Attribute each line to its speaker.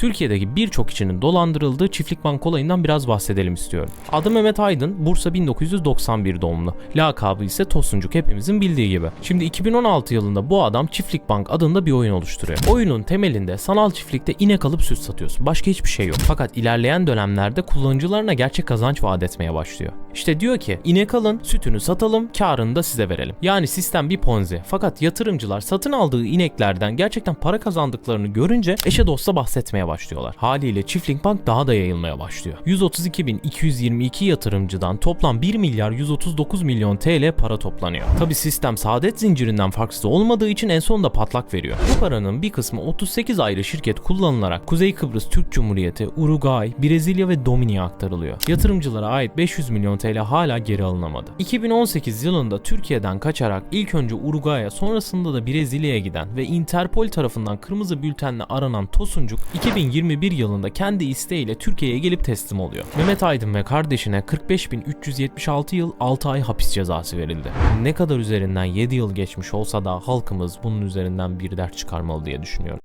Speaker 1: Türkiye'deki birçok kişinin dolandırıldığı çiftlik bank olayından biraz bahsedelim istiyorum. Adı Mehmet Aydın, Bursa 1991 doğumlu. Lakabı ise Tosuncuk hepimizin bildiği gibi. Şimdi 2016 yılında bu adam Çiftlik Bank adında bir oyun oluşturuyor. Oyunun temelinde sanal çiftlikte inek alıp süt satıyorsun. Başka hiçbir şey yok. Fakat ilerleyen dönemlerde kullanıcılarına gerçek kazanç vaat etmeye başlıyor. İşte diyor ki inek alın, sütünü satalım, karını da size verelim. Yani sistem bir ponzi. Fakat yatırımcılar satın aldığı ineklerden gerçekten para kazandıklarını görünce eşe dosta bahsetmeye başlıyorlar. Haliyle Çiftlik Bank daha da yayılmaya başlıyor. 132.222 yatırımcıdan toplam 1 milyar 139 milyon TL para toplanıyor. Tabi sistem saadet zincirinden farksız olmadığı için en sonunda patlak veriyor. Bu paranın bir kısmı 38 ayrı şirket kullanılarak Kuzey Kıbrıs Türk Cumhuriyeti, Uruguay, Brezilya ve Dominik'e aktarılıyor. Yatırımcılara ait 500 milyon TL hala geri alınamadı. 2018 yılında Türkiye'den kaçarak ilk önce Uruguay'a sonrasında da Brezilya'ya giden ve Interpol tarafından kırmızı bültenle aranan Tosuncuk 2021 yılında kendi isteğiyle Türkiye'ye gelip teslim oluyor. Mehmet Aydın ve kardeşine 45.376 yıl 6 ay hapis cezası verildi. Ne kadar üzerinden 7 yıl geçmiş olsa da halkımız bunun üzerinden bir dert çıkarmalı diye düşünüyorum.